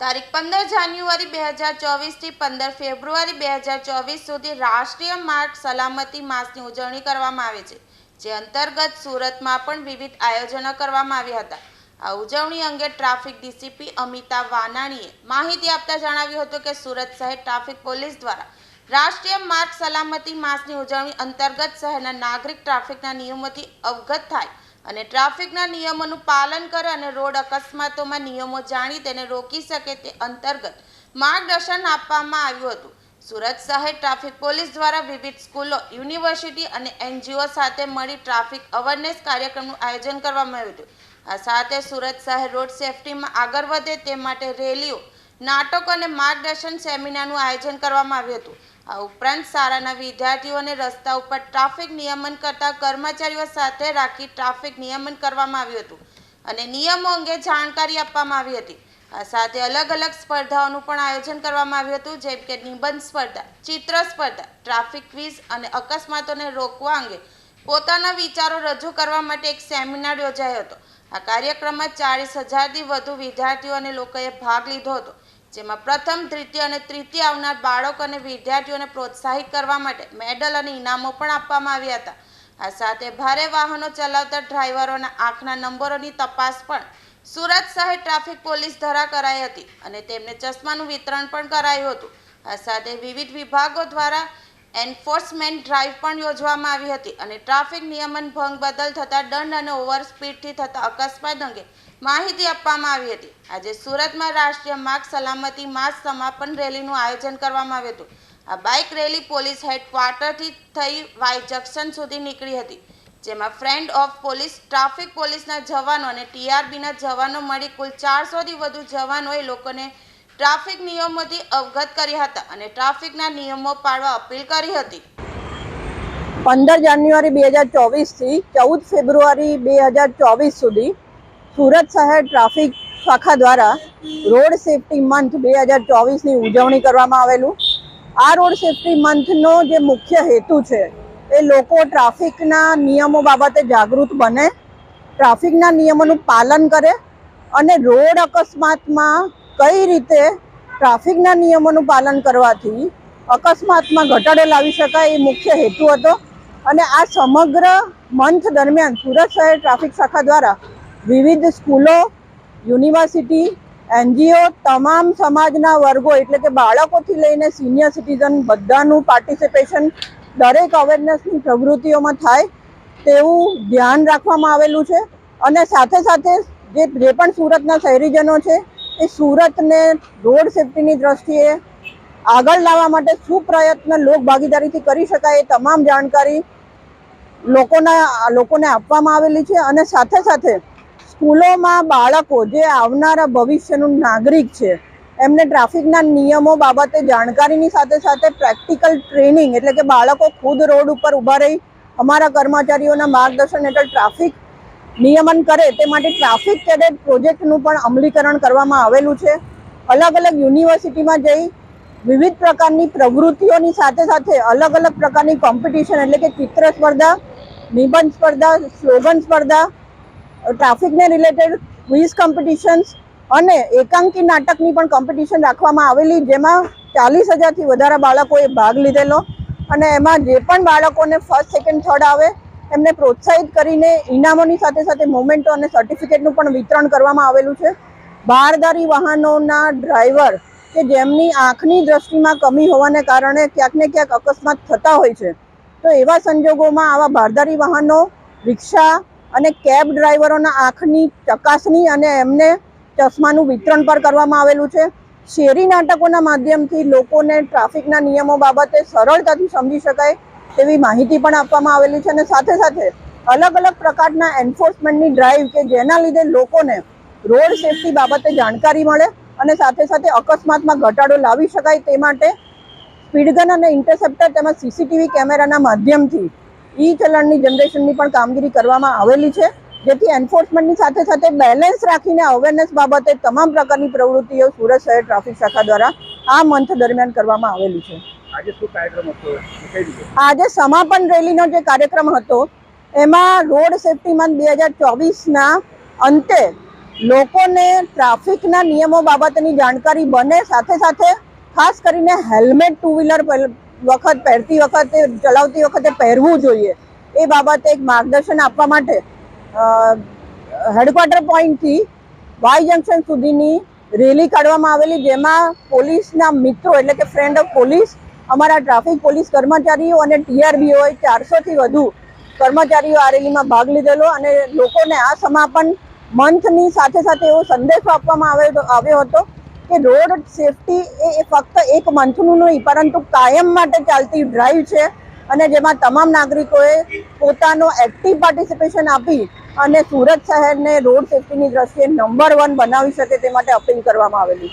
તારીખ પંદર જાન્યુઆરી બે હજાર ચોવીસથી પંદર ફેબ્રુઆરી બે હજાર ચોવીસ સુધી રાષ્ટ્રીય માર્ગ સલામતી માસની ઉજવણી કરવામાં આવે છે, જે અંતર્ગત સુરતમાં પણ વિવિધ આયોજનો કરવામાં આવ્યા હતા. આ ઉજવણી અંગે ટ્રાફિક ડીસીપી અમિતા વાનાણીએ માહિતી આપતા જણાવ્યું હતું કે સુરત શહેર ટ્રાફિક પોલીસ દ્વારા રાષ્ટ્રીય માર્ગ સલામતી માસની ઉજવણી અંતર્ગત શહેરના નાગરિક ટ્રાફિકના નિયમોથી અવગત થાય અને ટ્રાફિકના નિયમોનું પાલન કરે અને રોડ અકસ્માતોમાં નિયમો જાણી તેને રોકી શકે તે અંતર્ગત માર્ગદર્શન આપવામાં આવ્યું હતું. સુરત શહેર ટ્રાફિક પોલીસ દ્વારા વિવિધ સ્કૂલો, યુનિવર્સિટી અને એનજીઓ સાથે મળી ટ્રાફિક અવેરનેસ કાર્યક્રમનું આયોજન કરવામાં આવ્યું હતું. આ સાથે સુરત શહેર રોડ સેફટીમાં આગળ વધે તે માટે રેલીઓ નાટકો અને માર્ગદર્શન સેમિનારનું આયોજન કરવામાં આવ્યું હતું. આ ઉપરાંત શાળાના વિદ્યાર્થીઓને રસ્તા ઉપર ટ્રાફિક નિયમન કરતા કર્મચારીઓ સાથે રાખી ટ્રાફિક નિયમન કરવામાં આવ્યું હતું અને નિયમો અંગે જાણકારી આપવામાં આવી હતી. આ સાથે અલગ અલગ સ્પર્ધાઓનું પણ આયોજન કરવામાં આવ્યું હતું, જેમ કે નિબંધ સ્પર્ધા, ચિત્ર સ્પર્ધા, ટ્રાફિક ક્વિઝ અને અકસ્માતોને રોકવા અંગે પોતાના વિચારો રજૂ કરવા માટે એક સેમિનાર યોજાયો હતો. આ કાર્યક્રમમાં ચાળીસ હજારથી વધુ વિદ્યાર્થીઓ અને લોકોએ ભાગ લીધો હતો. જેમાં પ્રથમ, દ્વિતીય અને તૃતીય આવનાર બાળકો અને વિદ્યાર્થીઓને પ્રોત્સાહિત કરવા માટે મેડલ અને ઇનામો પણ આપવામાં આવ્યા હતા. આ સાથે ભારે વાહનો ચલાવતા ડ્રાઈવરોના આંખના નંબરોની તપાસ પણ સુરત શહેર ટ્રાફિક પોલીસ દ્વારા કરાઈ હતી અને તેમને ચશ્માનું વિતરણ પણ કરાયું હતું. આ સાથે વિવિધ વિભાગો દ્વારા એન્ફોર્સમેન્ટ ડ્રાઈવ પણ યોજવામાં આવી હતી અને ટ્રાફિક નિયમન ભંગ બદલ થતા દંડ અને ઓવર સ્પીડથી થતા અકસ્માત અંગે માહિતી આપવામાં આવી હતી. આજે સુરતમાં રાષ્ટ્રીય માર્ગ સલામતી માસ સમાપન રેલીનું આયોજન કરવામાં આવ્યું હતું. આ બાઇક રેલી પોલીસ હેડક્વાર્ટરથી થઈ વાય જંકશન સુધી નીકળી હતી, જેમાં ફ્રેન્ડ ઓફ પોલીસ, ટ્રાફિક પોલીસના જવાનો અને ટીઆરબીના જવાનો મળી કુલ ચારસોથી વધુ જવાનોએ લોકોને ટ્રાફિક નિયમોથી અવગત કર્યા હતા અને ટ્રાફિકના નિયમો પાળવા અપીલ કરી હતી. પંદર જાન્યુઆરી બે હજાર ચોવીસથી ચૌદ ફેબ્રુઆરી બે હજાર ચોવીસ સુધી સુરત શહેર ટ્રાફિક શાખા દ્વારા રોડ સેફટી મંથ બે હજાર ચોવીસની ઉજવણી કરવામાં આવેલું. આ રોડ સેફટી મંથનો જે મુખ્ય હેતુ છે, એ લોકો ટ્રાફિકના નિયમો બાબતે જાગૃત બને, ટ્રાફિકના નિયમોનું પાલન કરે અને રોડ અકસ્માતમાં કઈ રીતે ટ્રાફિકના નિયમોનું પાલન કરવાથી અકસ્માતમાં ઘટાડો લાવી શકાય એ મુખ્ય હેતુ હતો. અને આ સમગ્ર મંથ દરમિયાન સુરત શહેર ટ્રાફિક શાખા દ્વારા વિવિધ સ્કૂલો, યુનિવર્સિટી, એનજીઓ, તમામ સમાજના વર્ગો એટલે કે બાળકોથી લઈને સિનિયર સિટીઝન બધાનું પાર્ટિસિપેશન દરેક અવેરનેસની પ્રવૃત્તિઓમાં થાય તેવું ધ્યાન રાખવામાં આવેલું છે. અને સાથે સાથે જે જે પણ સુરતના શહેરીજનો છે એ સુરતને રોડ સેફટીની દ્રષ્ટિએ આગળ લાવવા માટે શું પ્રયત્ન લોક ભાગીદારીથી કરી શકાય એ તમામ જાણકારી લોકોના, લોકોને આપવામાં આવેલી છે અને સાથે સાથે સ્કૂલોમાં બાળકો જે આવનારા ભવિષ્યનું નાગરિક છે, એમને ટ્રાફિકના નિયમો બાબતે જાણકારીની સાથે સાથે પ્રેક્ટિકલ ટ્રેનિંગ એટલે કે બાળકો ખુદ રોડ ઉપર ઊભા રહી અમારા કર્મચારીઓના માર્ગદર્શન હેઠળ ટ્રાફિક નિયમન કરે તે માટે ટ્રાફિક કેડેટ પ્રોજેક્ટનું પણ અમલીકરણ કરવામાં આવેલું છે. અલગ અલગ યુનિવર્સિટીમાં જઈ વિવિધ પ્રકારની પ્રવૃત્તિઓની સાથે સાથે અલગ અલગ પ્રકારની કોમ્પિટિશન એટલે કે ચિત્ર સ્પર્ધા, નિબંધ સ્પર્ધા, સ્લોગન સ્પર્ધા ટ્રાફિકને રિલેટેડ ક્વિઝ કોમ્પિટિશન્સ અને એકાંકી નાટકની પણ કોમ્પિટિશન રાખવામાં આવેલી જેમાં ચાલીસ હજારથી વધારે બાળકોએ ભાગ લીધેલો અને એમાં જે પણ બાળકોને ફર્સ્ટ સેકન્ડ થર્ડ આવે એમને પ્રોત્સાહિત કરીને ઇનામોની સાથે સાથે મોમેન્ટો અને સર્ટિફિકેટનું પણ વિતરણ કરવામાં આવેલું છે. ભારદારી વાહનોના ડ્રાઈવર કે જેમની આંખની દ્રષ્ટિમાં કમી હોવાને કારણે ક્યાંક ને ક્યાંક અકસ્માત થતા હોય છે. તો એવા સંજોગોમાં આવા ભારદારી વાહનો, રિક્ષા અને કેબ ડ્રાઈવરોના આંખની ચકાસણી અને એમને ચશ્માનું વિતરણ પણ કરવામાં આવેલું છે. શેરી નાટકોના માધ્યમથી લોકોને ટ્રાફિકના નિયમો બાબતે સરળતાથી સમજી શકાય. તેવી માહિતી પણ આપવામાં આવેલી છે અને સાથે સાથે અલગ અલગ પ્રકારના એન્ફોર્સમેન્ટની ડ્રાઈવ કે જેના લીધે લોકોને રોડ સેફટી બાબતે જાણકારી મળે અને સાથે સાથે અકસ્માતમાં ઘટાડો લાવી શકાય તે માટે સ્પીડગન અને ઇન્ટરસેપ્ટર તેમજ સીસીટીવી કેમેરાના માધ્યમથી ઈ ચલણની જનરેશનની પણ કામગીરી કરવામાં આવેલી છે. જેથી એન્ફોર્સમેન્ટની સાથે સાથે બેલેન્સ રાખીને અવેરનેસ બાબતે તમામ પ્રકારની પ્રવૃત્તિઓ સુરત શહેર ટ્રાફિક શાખા દ્વારા આ મંથ દરમિયાન કરવામાં આવેલી છે. આજે સમાપન રેલીનો જે કાર્યક્રમ હતો, એમાં રોડ સેફ્ટી મંથ બે હજાર અંતે લોકોને ટ્રાફિકના નિયમો બાબતની જાણકારી બને, સાથે સાથે ખાસ કરીને હેલ્મેટ ટુ વ્હીલર વખત, પહેરતી વખતે, ચલાવતી વખતે પહેરવું જોઈએ. એ બાબતે એક માર્ગદર્શન આપવા માટે હેડક્વાર્ટર પોઈન્ટથી વાય જંકશન સુધીની રેલી કાઢવામાં આવેલી, જેમાં પોલીસના મિત્રો, એટલે કે ફ્રેન્ડ ઓફ પોલીસ અમારા ટ્રાફિક પોલીસ કર્મચારીઓ અને ટીઆરબીઓએ ચારસોથી વધુ કર્મચારીઓ આ રેલીમાં ભાગ લીધેલો અને લોકોને આ સમાપન મંથની સાથે સાથે એવો સંદેશો આપવામાં આવ્યો આવ્યો હતો કે રોડ સેફટી એ ફક્ત એક મંથનું નહીં, પરંતુ કાયમ માટે ચાલતી ડ્રાઈવ છે અને જેમાં તમામ નાગરિકોએ પોતાનો એક્ટિવ પાર્ટિસિપેશન આપી અને સુરત શહેરને રોડ સેફટીની દ્રષ્ટિએ નંબર વન બનાવી શકે તે માટે અપીલ કરવામાં આવેલી